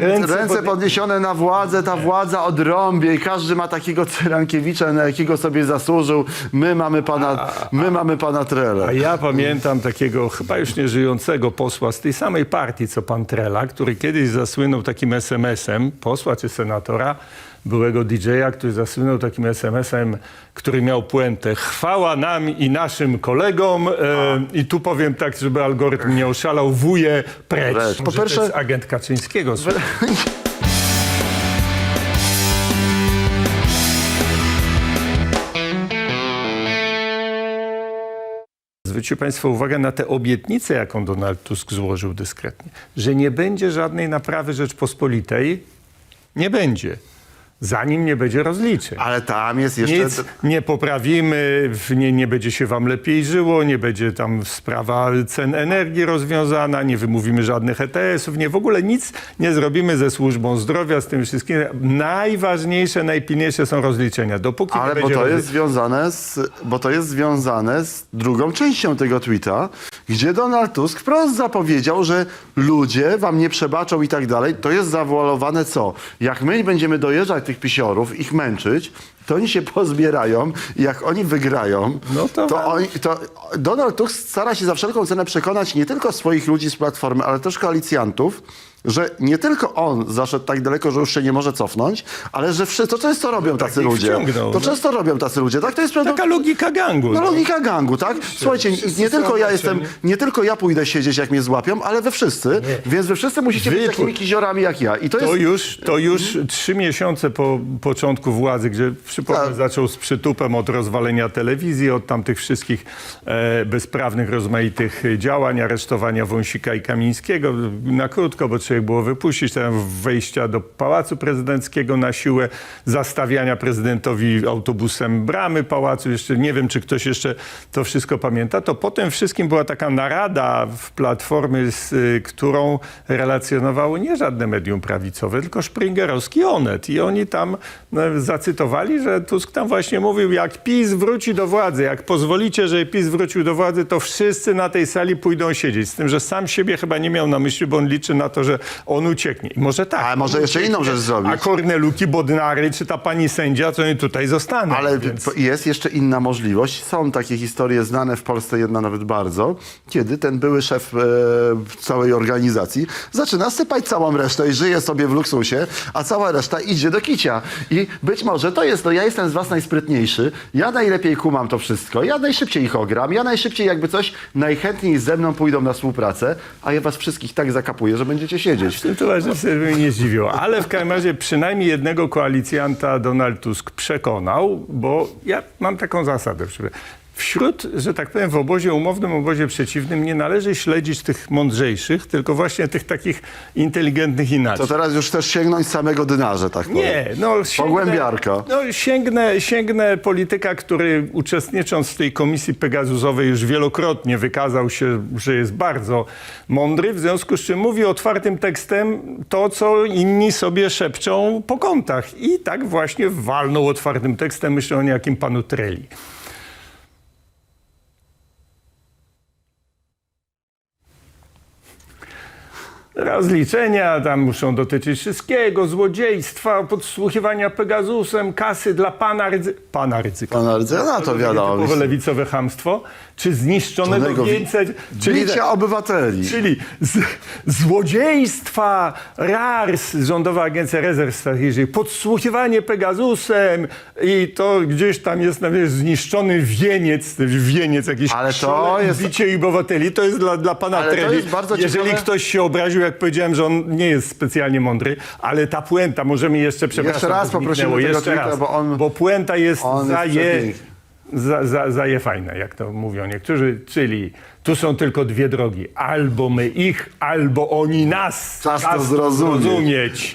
Ręce, Ręce pod... podniesione na władzę, ta władza odrąbie i każdy ma takiego Cyrankiewicza, na jakiego sobie zasłużył. My mamy pana, my mamy pana A Trele. ja pamiętam takiego chyba już nieżyjącego posła z tej samej partii co pan Trela, który kiedyś zasłynął takim SMS-em, posła czy senatora, byłego DJ-a, który zasłynął takim SMS-em, który miał puentę. Chwała nam i naszym kolegom. E, I tu powiem tak, żeby algorytm nie oszalał, wuje precz. Po pierwsze... pierwsze- To jest agent Kaczyńskiego. słuchaj. Zwróćcie Państwo uwagę na tę obietnicę, jaką Donald Tusk złożył dyskretnie, że nie będzie żadnej naprawy Rzeczpospolitej. Nie będzie. Zanim nie będzie rozliczeń. Ale tam jest jeszcze... Nic nie poprawimy, nie, nie będzie się wam lepiej żyło, nie będzie tam sprawa cen energii rozwiązana, nie wymówimy żadnych ETS-ów, nie w ogóle nic nie zrobimy ze służbą zdrowia, z tym wszystkim. Najważniejsze, najpilniejsze są rozliczenia. Dopóki nie Ale bo będzie to jest związane z, bo to jest związane z drugą częścią tego tweeta, gdzie Donald Tusk wprost zapowiedział, że ludzie wam nie przebaczą i tak dalej. To jest zawoalowane co? Jak my będziemy dojeżdżać tych pisiorów, ich męczyć, to oni się pozbierają i jak oni wygrają, No to wam- oni, to Donald Tusk stara się za wszelką cenę przekonać nie tylko swoich ludzi z Platformy, ale też koalicjantów, że nie tylko on zaszedł tak daleko, że już się nie może cofnąć, ale że wszyscy, to często robią tacy ich ludzie. wciągnął, To no. często robią tacy ludzie, tak? To jest prawda. Taka logika gangu. No no. logika gangu, tak? Słuchajcie, nie tylko ja jestem, nie tylko ja pójdę siedzieć, jak mnie złapią, ale wy wszyscy, więc wy wszyscy musicie Wy być takimi kiziorami jak ja. I to To jest... już, to już trzy miesiące po początku władzy, gdzie przypomnę, Tak. zaczął z przytupem od rozwalenia telewizji, od tamtych wszystkich e, bezprawnych, rozmaitych działań, aresztowania Wąsika i Kamińskiego na krótko, bo trzeba było wypuścić, tam wejścia do Pałacu Prezydenckiego na siłę, zastawiania prezydentowi autobusem bramy pałacu. Jeszcze nie wiem, czy ktoś jeszcze to wszystko pamięta. To po tym wszystkim była taka narada w Platformy, z y, którą relacjonowało nie żadne medium prawicowe, tylko szpringerowski Onet. I oni tam no, zacytowali, że Tusk tam właśnie mówił, jak PiS wróci do władzy, jak pozwolicie, że PiS wrócił do władzy, to wszyscy na tej sali pójdą siedzieć. Z tym, że sam siebie chyba nie miał na myśli, bo on liczy na to, że on ucieknie. I może tak. Ale może jeszcze inną rzecz zrobić. A Korneluki, Bodnary, czy ta pani sędzia, to oni tutaj zostaną. Ale więc... jest jeszcze inna możliwość. Są takie historie znane w Polsce, jedna nawet bardzo, kiedy ten były szef e, całej organizacji zaczyna sypać całą resztę i żyje sobie w luksusie, a cała reszta idzie do kicia. I być może to jest, no ja jestem z was najsprytniejszy, ja najlepiej kumam to wszystko, ja najszybciej ich ogram, ja najszybciej jakby coś, najchętniej ze mną pójdą na współpracę, a ja was wszystkich tak zakapuję, że będziecie siedzieć. W tym towarzystwie mnie nie zdziwiło. Ale w każdym razie przynajmniej jednego koalicjanta Donald Tusk przekonał, bo ja mam taką zasadę. Że Wśród, że tak powiem, w obozie umownym, obozie przeciwnym nie należy śledzić tych mądrzejszych, tylko właśnie tych takich inteligentnych inaczej. To teraz już chcesz sięgnąć samego dynarza, tak powiem. Nie, no sięgnę, Pogłębiarka. No, sięgnę, sięgnę polityka, który uczestnicząc w tej komisji Pegasusowej już wielokrotnie wykazał się, że jest bardzo mądry, w związku z czym mówi otwartym tekstem to, co inni sobie szepczą po kątach. I tak właśnie walnął otwartym tekstem, myślę o niejakim panu Treli. Rozliczenia tam muszą dotyczyć wszystkiego, złodziejstwa, podsłuchiwania Pegasusem, kasy dla pana, Rydzy... pana Rydzyka. Pana Rydzyka, no to wiadomo. Lewicowe hamstwo, czy zniszczonego więcej, czyli, Bicia obywateli. czyli z, złodziejstwa, RARS, Rządowa Agencja Rezerw Strategicznych, podsłuchiwanie Pegasusem i to gdzieś tam jest nawet zniszczony wieniec, wieniec jakiś Ale to jest- bicie obywateli, to jest dla, dla pana Ale Treli. Jeżeli ciekawe- ktoś się obraził, jak powiedziałem, że on nie jest specjalnie mądry, ale ta puenta, możemy jeszcze, przepraszam, Jeszcze raz poprosimy jeszcze tweeta, raz, bo on- bo puenta jest on jest zaje, przepiękny. za, za, zaje fajne, jak to mówią niektórzy, czyli tu są tylko dwie drogi. Albo my ich, albo oni nas. Czas to zrozumieć. zrozumieć.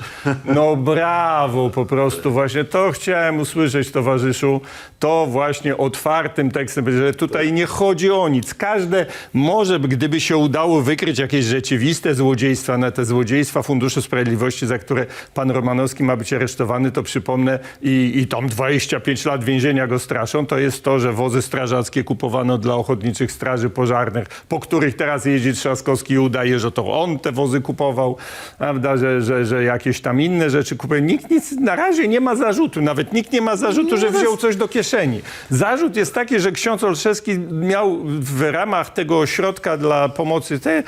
No brawo, po prostu właśnie to chciałem usłyszeć, towarzyszu. To właśnie otwartym tekstem, że tutaj nie chodzi o nic. Każde, może gdyby się udało wykryć jakieś rzeczywiste złodziejstwa, na te złodziejstwa Funduszu Sprawiedliwości, za które pan Romanowski ma być aresztowany, to przypomnę i, i tam 25 lat więzienia go straszą, to jest to, że wozy strażackie kupowano dla ochotniczych straży pożarnych prywatnych, po których teraz jeździ Trzaskowski i udaje, że to on te wozy kupował, prawda, że, że, że jakieś tam inne rzeczy kupuje. Nikt nic, na razie nie ma zarzutu, nawet nikt nie ma zarzutu, że wziął coś do kieszeni. Zarzut jest taki, że ksiądz Olszewski miał w ramach tego ośrodka dla pomocy te,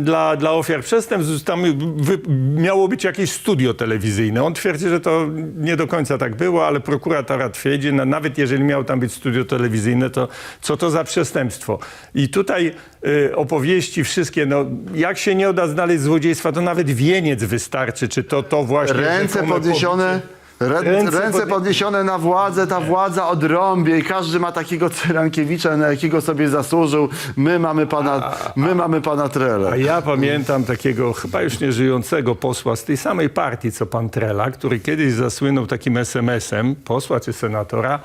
dla, dla ofiar przestępstw, tam wy, miało być jakieś studio telewizyjne. On twierdzi, że to nie do końca tak było, ale prokuratora twierdzi, no, nawet jeżeli miało tam być studio telewizyjne, to co to za przestępstwo? I tutaj y, opowieści wszystkie, no jak się nie uda znaleźć złodziejstwa, to nawet wieniec wystarczy, czy to to właśnie... Ręce podniesione. Rę, Ręce ręce, podnie- podniesione na władzę, ta władza odrąbie i każdy ma takiego Cyrankiewicza, na jakiego sobie zasłużył. My mamy pana, my mamy pana Trele. A ja pamiętam takiego chyba już nieżyjącego posła z tej samej partii co pan Trela, który kiedyś zasłynął takim SMS-em, posła czy senatora,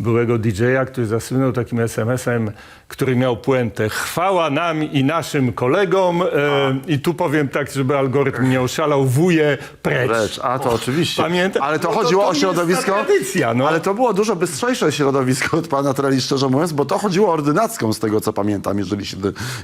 byłego DJ-a, który zasłynął takim SMS-em, który miał puentę. Chwała nam i naszym kolegom. E, I tu powiem tak, żeby algorytm nie oszalał, wuje precz. Precz, a to oczywiście. Pamiętam. Ale to No to- chodziło to o jest środowisko. ta tradycja, no. Ale to było dużo bystrzejsze środowisko od pana Treli, szczerze mówiąc, bo to chodziło o ordynacką, z tego co pamiętam, jeżeli się,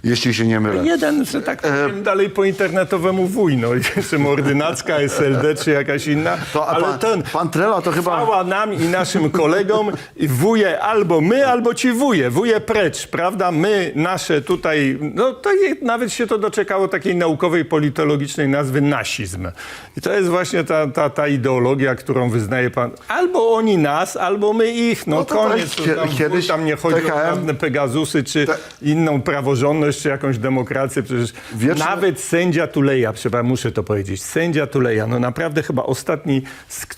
jeśli się nie mylę. Jeden, że tak powiem, dalej po internetowemu wuj, no. Jeszcze Ordynacka, SLD czy jakaś inna. To, a ale pan, ten, pan Trela to chyba. Chwała nam i naszym kolegom. I Wuje albo my, albo ci wuje. Wuje precz, prawda? My, nasze tutaj, no to nawet się to doczekało takiej naukowej, politologicznej nazwy nasizm. I to jest właśnie ta, ta, ta ideologia, którą wyznaje pan. Albo oni nas, albo my ich. No, No to koniec. tak, tam, kiedyś tam nie chodzi o TKM żadne Pegazusy, czy inną praworządność, czy jakąś demokrację. Przecież Wieczne- nawet sędzia Tuleja, przepraszam, muszę to powiedzieć, sędzia Tuleja, no naprawdę chyba ostatni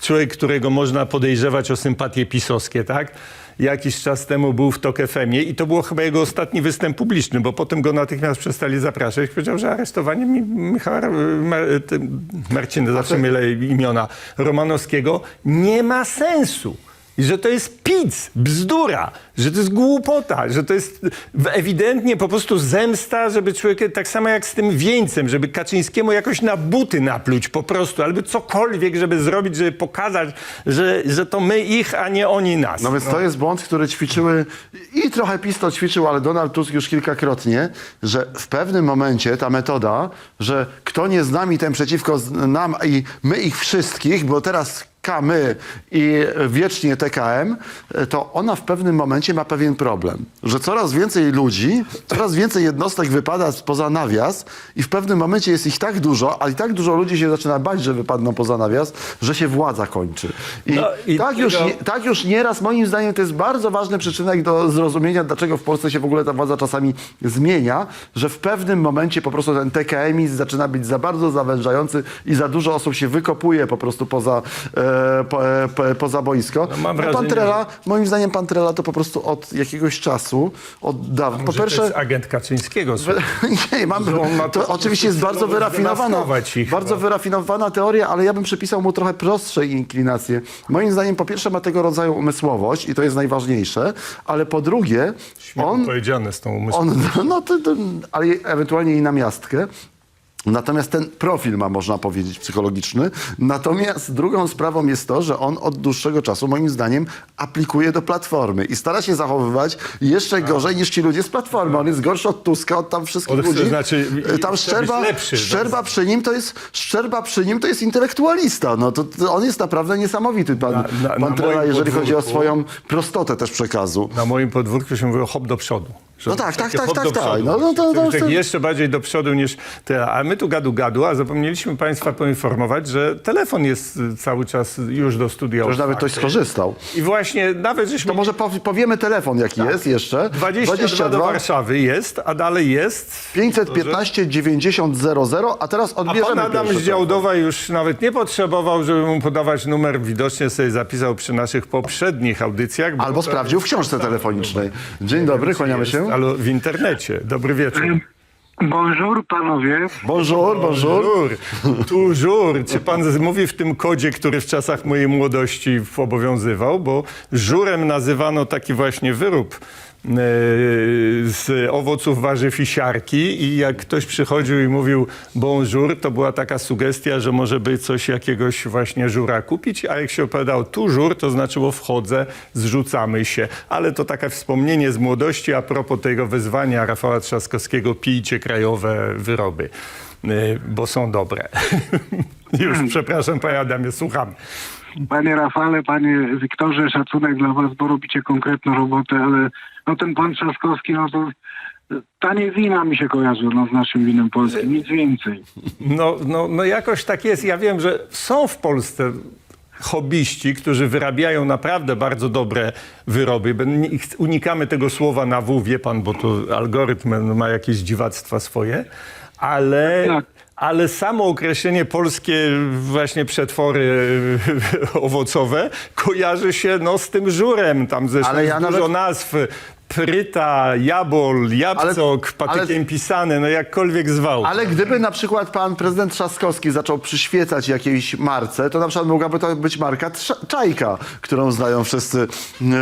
człowiek, którego można podejrzewać o sympatie pisowskie, tak? Jakiś czas temu był w TOK FM-ie i to było chyba jego ostatni występ publiczny, bo potem go natychmiast przestali zapraszać. Powiedział, że aresztowanie Mi- Michała Mar, ty- Marciny, zawsze mylę imiona, Romanowskiego, nie ma sensu. I że to jest pic, bzdura, że to jest głupota, że to jest ewidentnie po prostu zemsta, żeby człowiek, tak samo jak z tym wieńcem, żeby Kaczyńskiemu jakoś na buty napluć po prostu, albo cokolwiek, żeby zrobić, żeby pokazać, że, że to my ich, a nie oni nas. No więc to jest błąd, który ćwiczyły i trochę PiS to ćwiczył, ale Donald Tusk już kilkakrotnie, że w pewnym momencie ta metoda, że kto nie z nami, ten przeciwko nam i my ich wszystkich, bo teraz K, my i wiecznie TKM, to ona w pewnym momencie ma pewien problem. Że coraz więcej ludzi, coraz więcej jednostek wypada poza nawias i w pewnym momencie jest ich tak dużo, a i tak dużo ludzi się zaczyna bać, że wypadną poza nawias, że się władza kończy. I, No i tak już tego- tak już nieraz, moim zdaniem, to jest bardzo ważny przyczynek do zrozumienia, dlaczego w Polsce się w ogóle ta władza czasami zmienia, że w pewnym momencie po prostu ten TKMizm zaczyna być za bardzo zawężający i za dużo osób się wykopuje po prostu poza, e, po, e, po, poza boisko. No, mam wrażenie, moim zdaniem pan Trela to po prostu od jakiegoś czasu, od dawna. Po Może to pierwsze... jest agent Kaczyńskiego. Nie, mam, to to- oczywiście jest bardzo wyrafinowana, ich, bardzo no. wyrafinowana teoria, ale ja bym przypisał mu trochę prostsze inklinacje. Moim zdaniem po pierwsze ma tego rodzaju umysłowość i to jest najważniejsze, ale po drugie on, powiedziane z tą umysłem. on no to, to, ale ewentualnie i na miastkę. Natomiast ten profil ma, można powiedzieć, psychologiczny. Natomiast drugą sprawą jest to, że on od dłuższego czasu, moim zdaniem, aplikuje do Platformy i stara się zachowywać jeszcze gorzej niż ci ludzie z Platformy. On jest gorszy od Tuska, od tam wszystkich ludzi. znaczy, tam Szczerba, lepszy, Szczerba przy nim to jest Szczerba przy nim to jest intelektualista. No to, to on jest naprawdę niesamowity, pan, Na- na- pan na Trela, jeżeli chodzi o podwórku- swoją prostotę też przekazu. Na moim podwórku się mówiło hop do przodu. No tak, tak, tak, tak, tak. No, no to- to- Tak to- Jeszcze bardziej do przodu niż te. A my tu gadu gadu, a zapomnieliśmy Państwa poinformować, że telefon jest y, cały czas już do studia. Już nawet ktoś skorzystał. I właśnie nawet żeśmy... To może pow- powiemy telefon, jaki Tak. jest jeszcze. 22, do Warszawy jest, a dalej jest... 515 90 00, a teraz A odbierzemy pan Adam z Działdowa już nawet nie potrzebował, żeby mu podawać numer. Widocznie sobie zapisał przy naszych poprzednich audycjach. bo Albo sprawdził w książce telefonicznej. Dzień dobry, kłaniamy jest, się. Ale w internecie. Dobry wieczór. Bonjour panowie. Bonjour, bonjour. Bonjour. Toujours. Czy pan mówi w tym kodzie, który w czasach mojej młodości obowiązywał? Bo żurem nazywano taki właśnie wyrób z owoców, warzyw i siarki i jak ktoś przychodził i mówił bonjour, to była taka sugestia, że może by coś jakiegoś właśnie żura kupić, a jak się opowiadał tu żur, to znaczyło wchodzę, zrzucamy się. Ale to takie wspomnienie z młodości a propos tego wezwania Rafała Trzaskowskiego pijcie krajowe wyroby, y, bo są dobre. Już, przepraszam, panie Adamie, słucham. Panie Rafale, panie Wiktorze, szacunek dla was, bo robicie konkretną robotę, ale no ten pan Trzaskowski, no to tanie wina mi się kojarzy no, z naszym winem polskim, nic więcej. No, no, no jakoś tak jest. Ja wiem, że są w Polsce hobbyści, którzy wyrabiają naprawdę bardzo dobre wyroby. Unikamy tego słowa na W, wie pan, bo to algorytm ma jakieś dziwactwa swoje, ale... Tak. Ale samo określenie polskie właśnie przetwory owocowe kojarzy się no, z tym żurem. Tam zresztą Ale ja dużo nawet- nazw. Pryta, jabol, jabłcok, Ale- patykiem pisane, no jakkolwiek zwał. Ale gdyby na przykład pan prezydent Trzaskowski zaczął przyświecać jakiejś marce, to na przykład mogłaby to być marka Czajka, którą znają wszyscy,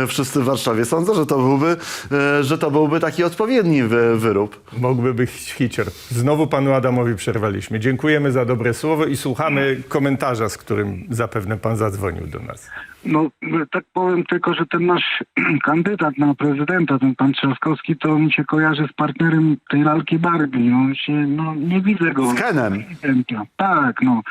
e, wszyscy w Warszawie. Sądzę, że to byłby, e, że to byłby taki odpowiedni wy, wyrób. Mógłby być hicior. Znowu panu Adamowi przerwaliśmy. Dziękujemy za dobre słowo i słuchamy komentarza, z którym zapewne pan zadzwonił do nas. No tak powiem tylko, że ten nasz kandydat na prezydenta, ten pan Trzaskowski, to mi się kojarzy z partnerem tej lalki Barbie. No, on się, no nie widzę go. Z Kenem. Tak, no.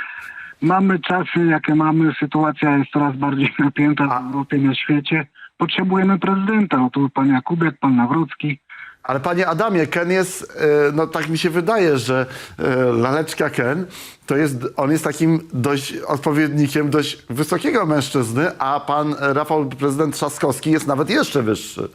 Mamy czasy, jakie mamy, sytuacja jest coraz bardziej napięta w Europie, na świecie. Potrzebujemy prezydenta. No tu pan Jakubiak, pan Nawrocki. Ale panie Adamie, Ken jest, e, no tak mi się wydaje, że e, laleczka Ken, to jest, on jest takim dość odpowiednikiem dość wysokiego mężczyzny, a pan e, Rafał, prezydent Trzaskowski jest nawet jeszcze wyższy.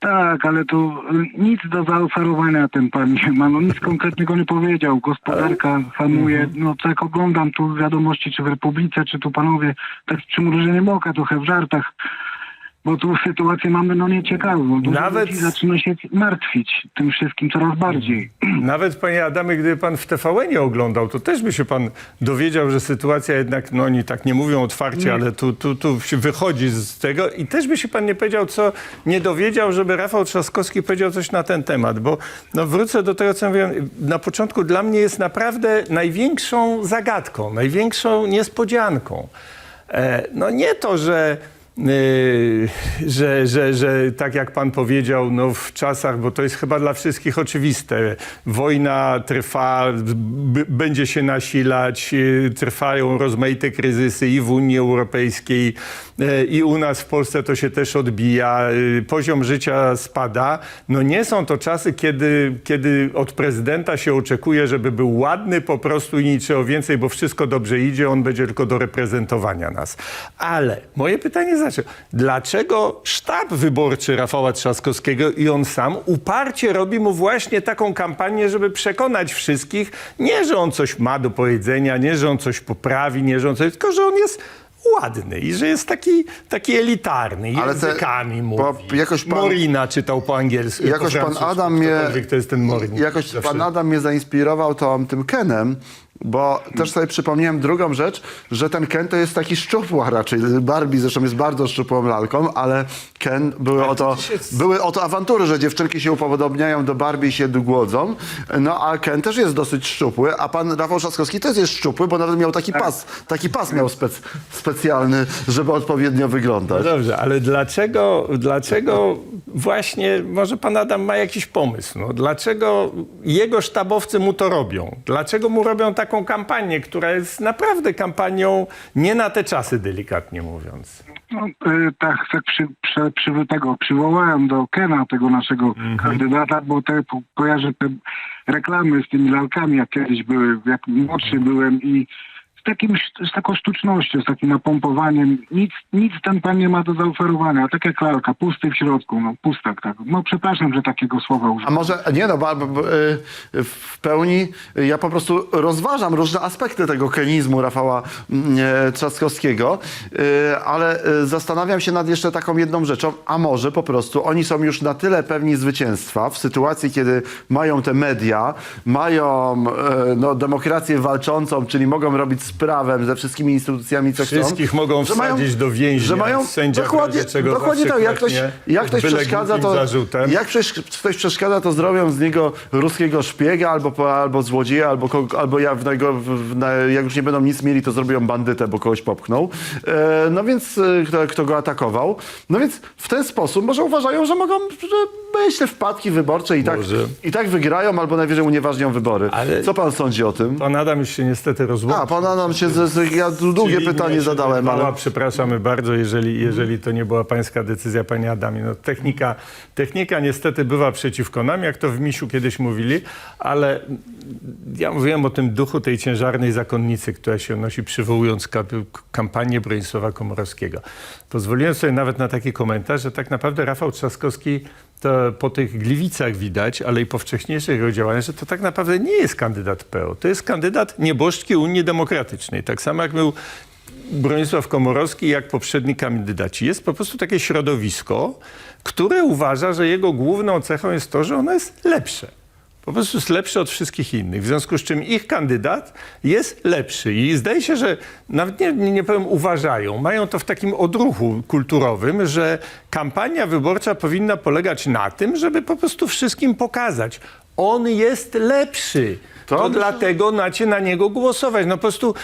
Tak, ale tu nic do zaoferowania ten pan nie ma. No nic konkretnego nie powiedział. Gospodarka hamuje. No co jak oglądam tu wiadomości, czy w Republice, czy tu panowie, tak z przymrużeniem oka, trochę w żartach. Bo tu sytuację mamy no nieciekawą. Dużo Nawet- zaczyna się martwić tym wszystkim coraz bardziej. Nawet panie Adamie, gdyby pan w TVN oglądał, to też by się pan dowiedział, że sytuacja jednak, no oni tak nie mówią otwarcie, ale tu, tu, tu się wychodzi z tego i też by się pan nie powiedział, co nie dowiedział, żeby Rafał Trzaskowski powiedział coś na ten temat, bo no wrócę do tego, co mówiłem na początku, dla mnie jest naprawdę największą zagadką, największą niespodzianką. E, no nie to, że Yy, że, że, że tak jak pan powiedział, no w czasach, bo to jest chyba dla wszystkich oczywiste, wojna trwa, będzie się nasilać, yy, trwają rozmaite kryzysy i w Unii Europejskiej, yy, i u nas w Polsce to się też odbija, poziom życia spada. No nie są to czasy, kiedy, kiedy od prezydenta się oczekuje, żeby był ładny po prostu i niczego więcej, bo wszystko dobrze idzie, on będzie tylko do reprezentowania nas. Ale moje pytanie znaczy, dlaczego sztab wyborczy Rafała Trzaskowskiego i on sam uparcie robi mu właśnie taką kampanię, żeby przekonać wszystkich, nie, że on coś ma do powiedzenia, nie, że on coś poprawi, nie, że on coś, tylko że on jest ładny i że jest taki, taki elitarny, Ale te- językami bo mówi. jakoś pan- Morina czytał po angielsku. Jakoś po pan Adam mnie, To jest ten Morin. jakoś Zawsze. pan Adam mnie zainspirował tą, tym Kenem, bo też sobie przypomniałem drugą rzecz, że ten Ken to jest taki szczupła raczej. Barbie zresztą jest bardzo szczupłą lalką, ale Ken były o to, były o to awantury, że dziewczynki się upodobniają do Barbie i się głodzą. No a Ken też jest dosyć szczupły, a pan Rafał Trzaskowski też jest szczupły, bo nawet miał taki pas, taki pas miał spec, specjalny, żeby odpowiednio wyglądać. No dobrze, ale dlaczego, dlaczego właśnie, może pan Adam ma jakiś pomysł, no, dlaczego jego sztabowcy mu to robią? Dlaczego mu robią taką kampanię, która jest naprawdę kampanią nie na te czasy, delikatnie mówiąc? No, y, tak, tak przy, przy, przy, tego przywołałem do Kena, tego naszego kandydata, bo te kojarzę te reklamy z tymi lalkami, jak kiedyś były, jak młodszy byłem i z, takim, z taką sztucznością, z takim napompowaniem. Nic, nic ten pan nie ma do zaoferowania. Tak jak lalka, pusty w środku, no pustak. Tak. No przepraszam, że takiego słowa A użyłem. może, nie no, ba- ba- y, w pełni y, ja po prostu rozważam różne aspekty tego kenizmu Rafała mm, e, Trzaskowskiego, y, ale zastanawiam się nad jeszcze taką jedną rzeczą, a może po prostu oni są już na tyle pewni zwycięstwa w sytuacji, kiedy mają te media, mają e, no, demokrację walczącą, czyli mogą robić z prawem, ze wszystkimi instytucjami, co chcą. Wszystkich mogą że mają- wsadzić do więzienia. Że mają Sędzia dokładnie, czego dokładnie tak. Jak ktoś, jak ktoś przeszkadza, to zarzutem. jak ktoś, ktoś przeszkadza, to zrobią z niego ruskiego szpiega, albo, albo złodzieja, albo, albo ja w niego, w, w, na, jak już nie będą nic mieli, to zrobią bandytę, bo kogoś popchnął. E, no więc e, kto, kto go atakował. No więc w ten sposób może uważają, że mogą, że myślę, wpadki wyborcze i tak, Może. i tak wygrają, albo najwyżej unieważnią wybory. Ale- Co pan sądzi o tym? Pan Adam już się niestety rozłączył. A, pana nam się, ja tu długie Czyli pytanie mnie się zadałem, ale... Przepraszamy bardzo, jeżeli, jeżeli to nie była pańska decyzja, panie Adamie. No, technika, technika niestety bywa przeciwko nam, jak to w Misiu kiedyś mówili, ale ja mówiłem o tym duchu tej ciężarnej zakonnicy, która się nosi, przywołując ka- kampanię Bronisława Komorowskiego. Pozwoliłem sobie nawet na taki komentarz, że tak naprawdę Rafał Trzaskowski to po tych gliwicach widać, ale i po wcześniejszych jego działaniach, że to tak naprawdę nie jest kandydat PO. To jest kandydat nieboszczki Unii Demokratycznej. Tak samo jak był Bronisław Komorowski, jak poprzedni kandydaci. Jest po prostu takie środowisko, które uważa, że jego główną cechą jest to, że ono jest lepsze. Po prostu jest lepsze od wszystkich innych. W związku z czym ich kandydat jest lepszy. I zdaje się, że nawet nie, nie powiem uważają, mają to w takim odruchu kulturowym, że kampania wyborcza powinna polegać na tym, żeby po prostu wszystkim pokazać. On jest lepszy. To To, dlatego macie na niego głosować. No po prostu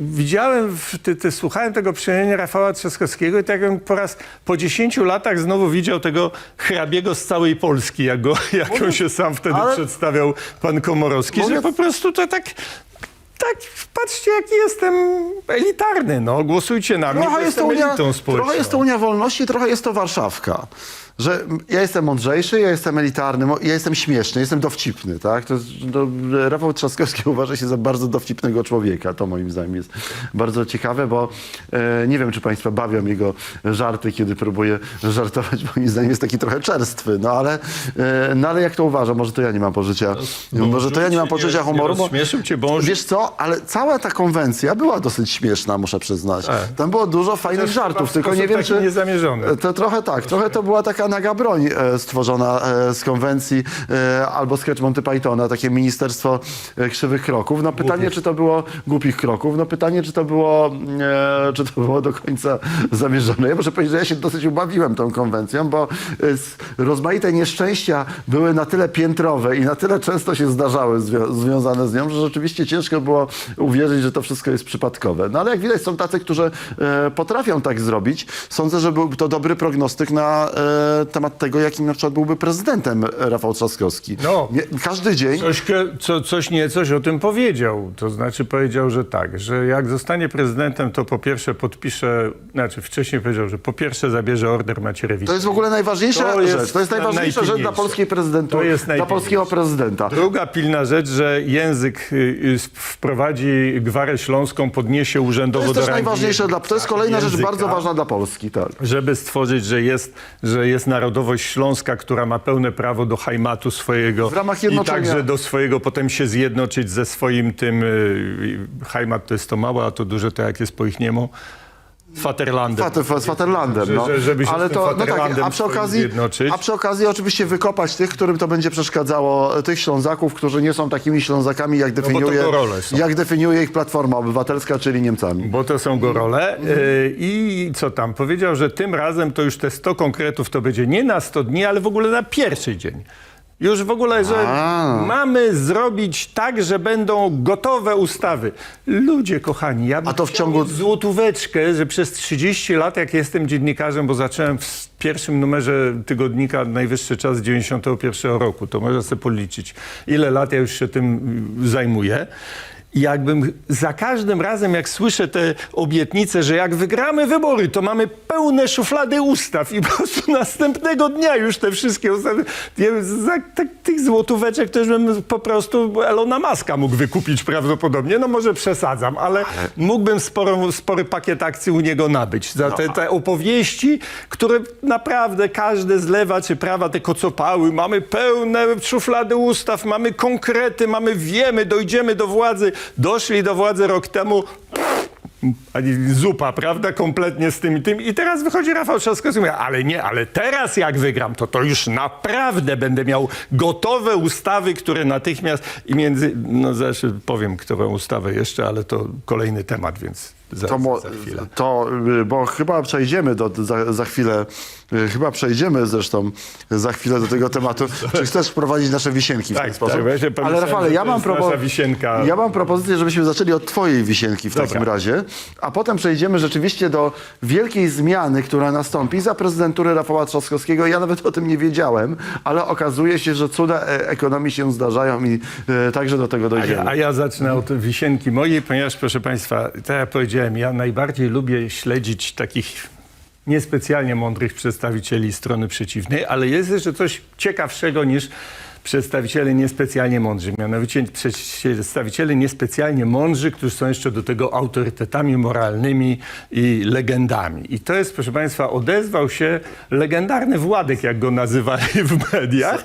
widziałem, w, ty, ty, słuchałem tego przemówienia Rafała Trzaskowskiego i tak jakbym po raz, po 10 latach znowu widział tego hrabiego z całej Polski, jak, go, jak on się sam wtedy ale- przedstawiał pan Komorowski, Mogę- że po prostu to tak... Tak, patrzcie, jaki jestem elitarny, no. Głosujcie na mnie, bo Trochę jest, to jestem Unia, elitą społeczną. trochę jest to Unia Wolności, trochę jest to Warszawka. Że ja jestem mądrzejszy, ja jestem elitarny, ja jestem śmieszny, jestem dowcipny, tak? To, to, Rafał Trzaskowski uważa się za bardzo dowcipnego człowieka. To moim zdaniem jest bardzo ciekawe, bo e, nie wiem, czy państwa bawią jego żarty, kiedy próbuje żartować. Moim zdaniem jest taki trochę czerstwy, no ale, e, no ale jak to uważa? Może to ja nie mam poczucia, może to ja nie mam nie- poczucia nie humoru, bo cię wiesz co, ale cała ta konwencja była dosyć śmieszna, muszę przyznać. Tak. Tam było dużo fajnych żartów, tylko nie wiem, czy... niezamierzony. To trochę tak, trochę to była taka naga broń e, stworzona e, z konwencji e, albo sketch Monty Pythona, takie ministerstwo krzywych kroków. No pytanie, czy to było głupich kroków, no pytanie, czy to było, czy to było do końca zamierzone. Ja muszę powiedzieć, że ja się dosyć ubawiłem tą konwencją, bo rozmaite nieszczęścia były na tyle piętrowe i na tyle często się zdarzały zwią- związane z nią, że rzeczywiście ciężko było uwierzyć, że to wszystko jest przypadkowe. No ale jak widać są tacy, którzy potrafią tak zrobić. Sądzę, że byłby to dobry prognostyk na temat tego, jakim na przykład byłby prezydentem Rafał Trzaskowski. No. Nie, każdy dzień Coś, co, coś nie, coś o tym powiedział. To znaczy powiedział, że tak, że jak zostanie prezydentem, to po pierwsze podpisze, znaczy wcześniej powiedział, że po pierwsze zabierze order Macierewicza. to jest w ogóle najważniejsza To rzecz. To jest najważniejsza rzecz dla polskiej prezydentury, To jest dla polskiego prezydenta. Druga pilna rzecz, że język y, y, wprowadzi gwarę śląską, podniesie To urzędowo jest do rangi najważniejsze dla, to jest kolejna rzecz języka. bardzo ważna dla Polski, tak. żeby stworzyć, że jest, że jest narodowość śląska, która ma pełne prawo do hajmatu swojego W ramach i także do swojego potem się zjednoczyć ze swoim tym, y, hajmat to jest to małe, a to duże to jak jest po ich niemu, Faterlandem. Fater, z Faterlandem, Że- no. że- żeby się Ale z tym to, no tak, Faterlandem a przy swoim okazji, zjednoczyć. a przy okazji oczywiście wykopać tych, którym to będzie przeszkadzało, tych Ślązaków, którzy nie są takimi Ślązakami, jak No to definiuje, gorole są. jak definiuje ich Platforma Obywatelska, czyli Niemcami. Bo to są gorole. Y, I co tam? Powiedział, że tym razem to już te 100 konkretów to będzie nie na 100 dni, ale w ogóle na pierwszy dzień. Już w ogóle, że A. mamy zrobić tak, że będą gotowe ustawy. Ludzie kochani, ja bym A to w chciał ciągu- mieć złotóweczkę, że przez 30 lat, jak jestem dziennikarzem, bo zacząłem w pierwszym numerze tygodnika Najwyższy Czas z 91 roku, to można sobie policzyć, ile lat ja już się tym y, zajmuję. I jakbym za każdym razem, jak słyszę te obietnice, że jak wygramy wybory, to mamy pełne szuflady ustaw i po prostu następnego dnia już te wszystkie ustawy, ja za tak, tych złotóweczek już bym po prostu Elona Maska mógł wykupić prawdopodobnie. No może przesadzam, ale, mógłbym sporą, spory pakiet akcji u niego nabyć. Za te, te opowieści, które naprawdę każde z lewa czy prawa, te kocopały, mamy pełne szuflady ustaw, mamy konkrety, mamy wiemy, dojdziemy do władzy. Doszli do władzy rok temu, ani zupa, prawda, kompletnie z tym i tym. I teraz wychodzi Rafał Trzaskowski i mówi, ale nie, ale teraz jak wygram, to to już naprawdę będę miał gotowe ustawy, które natychmiast i między, no zresztą powiem, którą ustawę jeszcze, ale to kolejny temat, więc za, To, za chwilę. to, y, bo chyba przejdziemy do, za, za chwilę, chyba przejdziemy zresztą za chwilę do tego tematu. Czy chcesz wprowadzić nasze wisienki w Tak, ten tak, sposób? właśnie Ale pomyślałem, Rafale, ja mam, propo- wisienka. ja mam propozycję, żebyśmy zaczęli od twojej wisienki w takim razie, a potem przejdziemy rzeczywiście do wielkiej zmiany, która nastąpi za prezydentury Rafała Trzaskowskiego. Ja nawet o tym nie wiedziałem, ale okazuje się, że cuda e, ekonomii się zdarzają i e, także do tego A dojdziemy. ja, a ja zacznę od wisienki mojej, ponieważ proszę Państwa, tak jak powiedziałem, ja najbardziej lubię śledzić takich niespecjalnie mądrych przedstawicieli strony przeciwnej, ale jest jeszcze coś ciekawszego niż przedstawiciele niespecjalnie mądrzy. Mianowicie przedstawiciele niespecjalnie mądrzy, którzy są jeszcze do tego autorytetami moralnymi i legendami. I to jest, proszę Państwa, odezwał się legendarny Władek, jak go nazywali w mediach,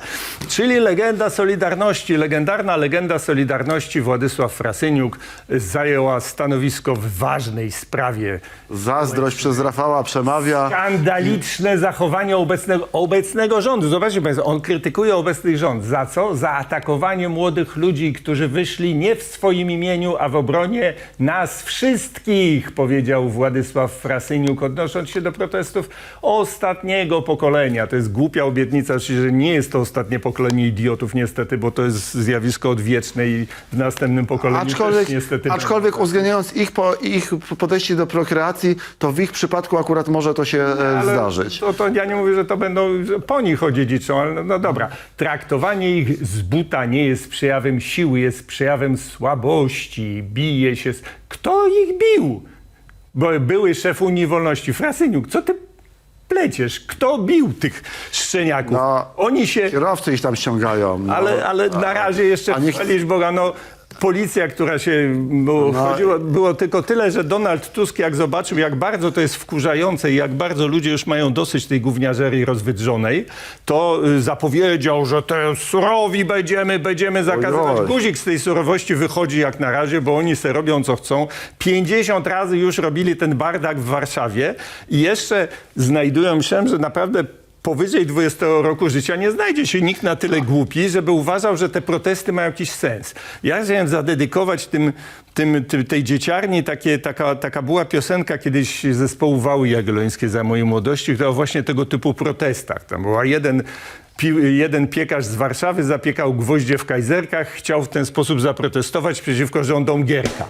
czyli legenda Solidarności. Legendarna legenda Solidarności Władysław Frasyniuk zajęła stanowisko w ważnej sprawie Zazdrość przez Rafała przemawia. skandaliczne zachowanie obecnego, obecnego rządu. Zobaczcie Państwo, on krytykuje obecny rząd. Za co? Za atakowanie młodych ludzi, którzy wyszli nie w swoim imieniu, a w obronie nas wszystkich, powiedział Władysław Frasyniuk, odnosząc się do protestów ostatniego pokolenia. To jest głupia obietnica, że nie jest to ostatnie pokolenie idiotów niestety, bo to jest zjawisko odwieczne i w następnym pokoleniu Aczkolwiek, też niestety... aczkolwiek uwzględniając ich, po, ich podejście do prokreacji, to w ich przypadku akurat może to się e, zdarzyć. To, to ja nie mówię, że to będą po nich odziedziczą, ale no, no dobra. Traktowanie ich z buta nie jest przejawem siły, jest przejawem słabości. Bije się. Kto ich bił? Bo były szef Unii Wolności, Frasyniuk, co ty pleciesz? Kto bił tych szczeniaków? No, Oni się Kierowcy ich tam ściągają. No. ale, ale na razie jeszcze a niech- Boga, no policja, która się No. chodziło, było tylko tyle, że Donald Tusk jak zobaczył, jak bardzo to jest wkurzające i jak bardzo ludzie już mają dosyć tej gówniarzerii rozwydrzonej, to y, zapowiedział, że te surowi będziemy, będziemy zakazywać. Ojoj. Guzik z tej surowości wychodzi jak na razie, bo oni se robią co chcą. 50 razy już robili ten bardak w Warszawie i jeszcze znajdują się, że naprawdę powyżej 20 roku życia nie znajdzie się nikt na tyle głupi, żeby uważał, że te protesty mają jakiś sens. Ja chciałem zadedykować tym, tym, tym, tej dzieciarni, takie, taka, taka była piosenka kiedyś zespołu Wały Jagiellońskie za mojej młodości, która o właśnie tego typu protestach. Tam była jeden jeden piekarz z Warszawy zapiekał gwoździe w kajzerkach, chciał w ten sposób zaprotestować przeciwko rządom Gierka.